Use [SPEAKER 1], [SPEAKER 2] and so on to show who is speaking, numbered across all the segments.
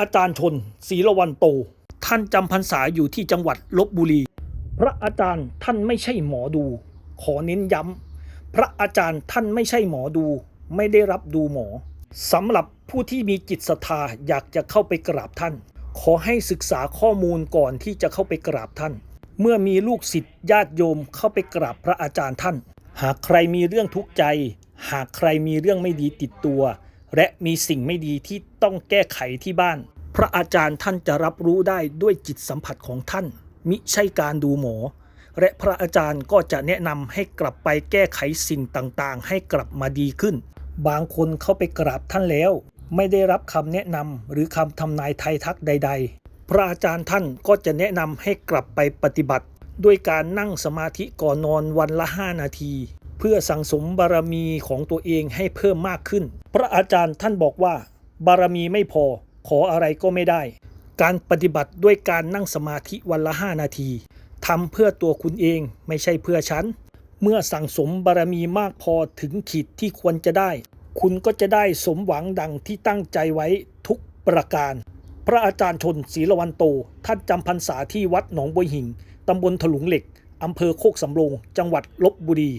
[SPEAKER 1] อาจารย์ชนศรีละวันโต ท่านจำพรรษาอยู่ที่จังหวัดลบบุรี พระอาจารย์ท่านไม่ใช่หมอดู ขอเน้นย้ำพระอาจารย์ท่านไม่ใช่หมอดู ไม่ได้รับดูหมอสำหรับผู้ที่มีจิตศรัทธาอยากจะเข้าไปกราบท่าน ขอให้ศึกษาข้อมูลก่อนที่จะเข้าไปกราบท่าน เมื่อมีลูกศิษย์ญาติโยมเข้าไปกราบพระอาจารย์ท่าน หากใครมีเรื่องทุกข์ใจ หากใครมีเรื่องไม่ดีติดตัว และมีสิ่งไม่ดีที่ต้องแก้ไขที่บ้าน พระอาจารย์ท่านจะรับรู้ได้ด้วยจิตสัมผัสของท่าน มิใช่การดูหมอ และพระอาจารย์ก็จะแนะนำให้กลับไปแก้ไขสิ่งต่างๆ ให้กลับมาดีขึ้น บางคนเขาไปกราบท่านแล้ว ไม่ได้รับคำแนะนำหรือคำทำนายไทยทักใด ๆ พระอาจารย์ท่านก็จะแนะนำให้กลับไปปฏิบัติ ด้วยการนั่งสมาธิก่อนนอนวันละ 5 นาที เพื่อสั่งสมบารมีของตัวเองให้เพิ่มมากขึ้น พระอาจารย์ท่านบอกว่า บารมีไม่พอขออะไรก็ไม่ได้ การปฏิบัติด้วยการนั่งสมาธิวันละ5นาทีทำเพื่อตัวคุณเองไม่ใช่เพื่อฉัน เมื่อสั่งสมบารมีมากพอถึงขีดที่ควรจะได้ คุณก็จะได้สมหวังดังที่ตั้งใจไว้ทุกประการ พระอาจารย์ชนศรีละวันโต ท่านจำพรรษาที่วัดหนองบัวหิ่งตำบลถลุงเหล็กอำเภอโคกสำโรง จังหวัดลบบุรี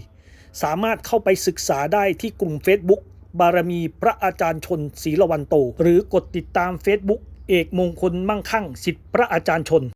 [SPEAKER 1] สามารถเข้าไปศึกษาได้ที่กลุ่ม Facebook บารมีพระอาจารย์ชนศรีละวันโต หรือกดติดตาม Facebook เอกมงคลมั่งคั่งสิทธิพระอาจารย์ชน